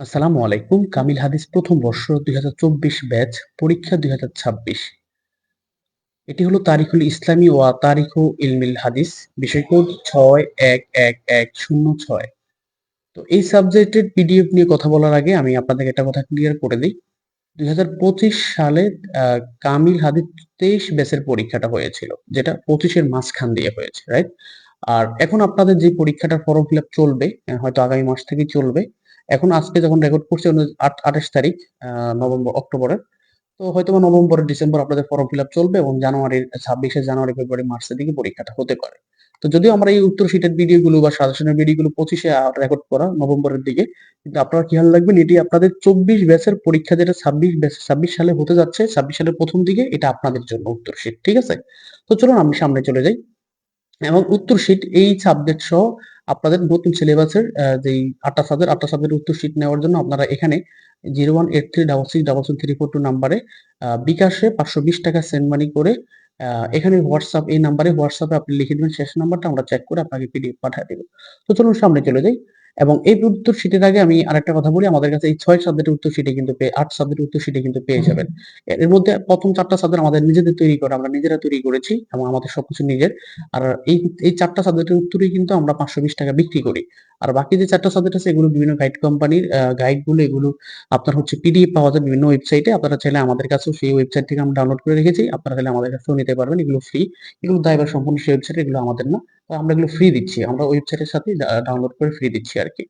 আসসালামু আলাইকুম, কামিল হাদিস প্রথম বর্ষ, দুই হাজার চব্বিশ ব্যাচ, পরীক্ষা দুই হাজার ছাব্বিশ। এটি হলো তারিখুল ইসলামী ওয়া তারিখু ইলমিল হাদিস, বিষয় কোড ছয় এক এক এক শূন্য ছয়। তো এই সাবজেক্টের পিডিএফ নিয়ে কথা বলার আগে আমি আপনাদের একটা কথা ক্লিয়ার করে দিই। দুই হাজার পঁচিশ সালে কামিল হাদিস তেইশ ব্যাচের পরীক্ষাটা হয়েছিল, যেটা পঁচিশের মাঝখান দিয়ে হয়েছে রাইট আর এখন আপনাদের যে পরীক্ষাটার ফর্ম ফিল আপ চলবে হয়তো আগামী মাস থেকেই চলবে। এখন আজকে যখন রেকর্ড করছে আঠাশ তারিখ নভেম্বর, অক্টোবরের, তো হয়তো নভেম্বর, ডিসেম্বর আপনাদের ফর্ম ফিল আপ চলবে এবং জানুয়ারির, ছাব্বিশে জানুয়ারি, ফেব্রুয়ারি মার্চের দিকে পরীক্ষাটা হতে পারে। তো যদিও আমরা এই উত্তর শিটের ভিডিওগুলো বা সাজেশনের ভিডিওগুলো পঁচিশে রেকর্ড করা নভেম্বরের দিকে, কিন্তু আপনারা খেয়াল রাখবেন, এটি আপনাদের চব্বিশ ব্যাচের পরীক্ষা যেটা ছাব্বিশ ছাব্বিশ সালে হতে যাচ্ছে, ছাব্বিশ সালের প্রথম দিকে, এটা আপনাদের জন্য উত্তর শিট ঠিক আছে? তো চলুন আমি সামনে চলে যাই। এবং উত্তর শীট এই সাবজেক্ট সহ আপনাদের নতুন সিলেবাসের যেই আটটা সাবজেক্ট আটটা সাবজেক্টের উত্তর শীট নেওয়ার জন্য আপনারা এখানে zero one eight three double six double seven three four two নাম্বারে বিকাশে পাঁচশো বিশ টাকা সেন্ড মানি করে এখানে হোয়াটসঅ্যাপ এই নাম্বারে হোয়াটসঅ্যাপে আপনি লিখে দেবেন, শেষ নাম্বারটা আমরা চেক করে আপনাকে পিডিএফ পাঠিয়ে দেবো। তো চলুন সামনে চলে যাই। এবং এই উত্তর শিটের আগে আমি আরেকটা কথা বলি আমাদের কাছে এই ছয় সাবজেক্টের উত্তর শিটে কিন্তু পেয়ে আট সাবজেক্টের উত্তর শিটে কিন্তু পেয়ে যাবেন। এর মধ্যে প্রথম চারটা সাবজেক্ট আমাদের নিজেদের তৈরি করে আমরা নিজেরা তৈরি করেছি এবং আমাদের সবকিছু নিজের। আর এই এই চারটা সাবজেক্টের উত্তরই কিন্তু আমরা পাঁচশো বিশ টাকা বিক্রি করি। আর বাকি যে চারটা সাবজেক্ট আছে এগুলো বিভিন্ন গাইড কোম্পানির গাইডগুলো এগুলো আপনার হচ্ছে পিডিএফ পাওয়া যায় বিভিন্ন ওয়েবসাইটে আপনারা চাইলে আমাদের কাছেও সেই ওয়েবসাইট থেকে আমরা ডাউনলোড করে রেখেছি। আপনারা চাইলে আমাদের কাছেও নিতে পারবেন এগুলো ফ্রি এগুলো দায়বার সম্পূর্ণ সেই ওয়েবসাইট এগুলো আমাদের না। আমরা এগুলো ফ্রি দিচ্ছি। আমরা ওয়েবসাইটের সাথে ডাউনলোড করে ফ্রি দিচ্ছি আর কি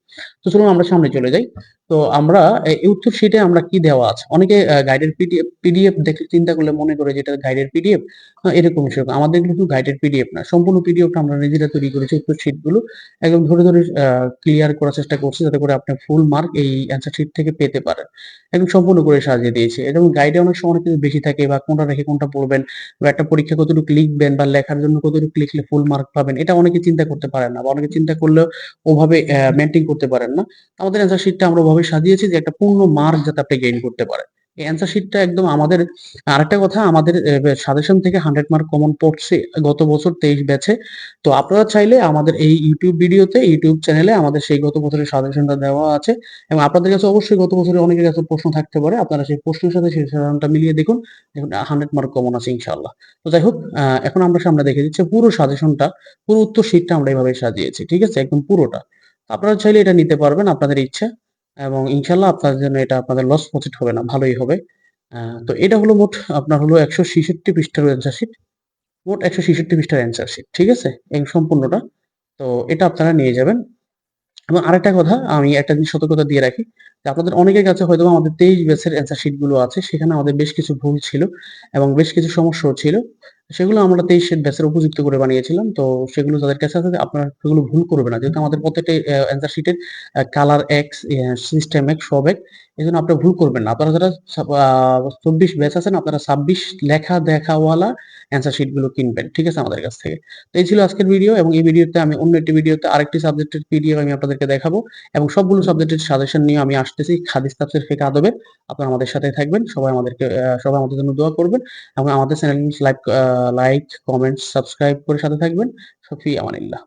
তো চলুন আমরা সামনে চলে যাই। তো আমরা এই উত্তর শিটে আমরা কি দেওয়া আছে? অনেকে গাইডের পিডিএফ পিডিএফ দেখে চিন্তা করলে মনে করে যেটা গাইডের পিডিএফ এরকম সেরকম। আমাদের কিন্তু গাইডের পিডিএফ না। সম্পূর্ণ পিডিএফটা আমরা নিজেরা তৈরি করেছি উত্তর শিটগুলো। একদম ধরে ধরে ক্লিয়ার করার চেষ্টা করছি যাতে করে আপনি ফুল মার্ক এই অ্যান্সার শিট থেকে পেতে পারেন। একদম সম্পূর্ণ করে সাজিয়ে দিয়েছি। এবং গাইডে অনেক সময় কিছু বেশি থাকে বা কোনটা রেখে কোনটা পড়বেন বা একটা পরীক্ষা কতটুকু লিখবেন বা লেখার জন্য কতটুকু লিখলে ফুল মার্ক পাবেন এটা অনেকে চিন্তা করতে পারেন না বা অনেকে চিন্তা করলেও ওভাবে মেনটেন করতে পারেন না। আমাদের অ্যান্সার শিটটা আমরা ওভাবে সাজিয়েছি যে একটা পূর্ণ মার্ক যাতে আপনি গেইন করতে পারেন। অ্যান্সার শিটটা একদম আমাদের, আরেকটা কথা, আমাদের সাজেশন থেকে হান্ড্রেড মার্ক কমন পড়ছে গত বছর তেইশ ব্যাচে তো আপনারা চাইলে আমাদের এই ইউটিউব ভিডিওতে ইউটিউব চ্যানেলে আমাদের সেই গত বছরের সাজেশনটা দেওয়া আছে। এবং আপনাদের কাছে অবশ্যই গত বছরে অনেকের কাছে প্রশ্ন থাকতে পারে। আপনারা সেই প্রশ্নের সাথে সেই সাজেশনটা মিলিয়ে দেখুন। দেখুন হান্ড্রেড মার্ক কমন আছে ইনশাল্লাহ তো যাই হোক এখন আমরা সামনে দেখে দিচ্ছি পুরো সাজেশনটা পুরো উত্তর শিটটা আমরা এইভাবে সাজিয়েছি। ঠিক আছে? একদম পুরোটা। আপনারা চাইলে এটা নিতে পারবেন, আপনাদের ইচ্ছা। এবং ইনশাল্লাহ আপনাদের জন্য এটা আপনাদের লস প্রফিট হবে না, ভালোই হবে। তো এটা হলো মোট, আপনার হলো একশো ছেষট্টি পৃষ্ঠার অ্যান্সার শিট মোট একশো ছেষট্টি পৃষ্ঠার অ্যান্সার শিট ঠিক আছে? এই সম্পূর্ণটা। তো এটা আপনারা নিয়ে যাবেন। এবং আরেকটা কথা, আমি একটা জিনিস সতর্কতা দিয়ে রাখি, যে আপনাদের অনেকের কাছে হয়তো আমাদের তেইশ ব্যাচের অ্যান্সার শিটগুলো আছে, সেখানে আমাদের বেশ কিছু ভুল ছিল এবং বেশ কিছু সমস্যাও ছিল। সেগুলো আমরা তেইশের ব্যাচের উপযুক্ত করে বানিয়েছিলাম। তো সেগুলো যাদের কাছে আছে, আপনারা সেগুলো ভুল করবে না। যেহেতু আমাদের প্রত্যেকটা অ্যান্সার শিটের কালার এক্স সিস্টেম এক সব এক এই জন্য আপনারা ভুল করবেন না। আপনারা যারা চব্বিশ ব্যাচ আছেন, আপনারা ছাব্বিশ লেখা দেখাওয়ালা অ্যান্সার শিটগুলো কিনবেন। ঠিক আছে আমাদের কাছ থেকে। তো এই ছিল আজকের ভিডিও এবং এই ভিডিওতে আমি অন্য একটি ভিডিওতে আরেকটি সাবজেক্টের পিডিএফ আমি আপনাদেরকে দেখাবো এবং সবগুলো সাবজেক্টের সাজেশন নিয়ে আমি আসতেছি খাদিস তাফসির ফেক আদবের। আপনারা আমাদের সাথে থাকবেন, সবাই আমাদেরকে সবাই আমাদের জন্য দোয়া করবেন এবং আমাদের channel like like comment subscribe করে সাথে থাকবেন। সফি আমানিল্লাহ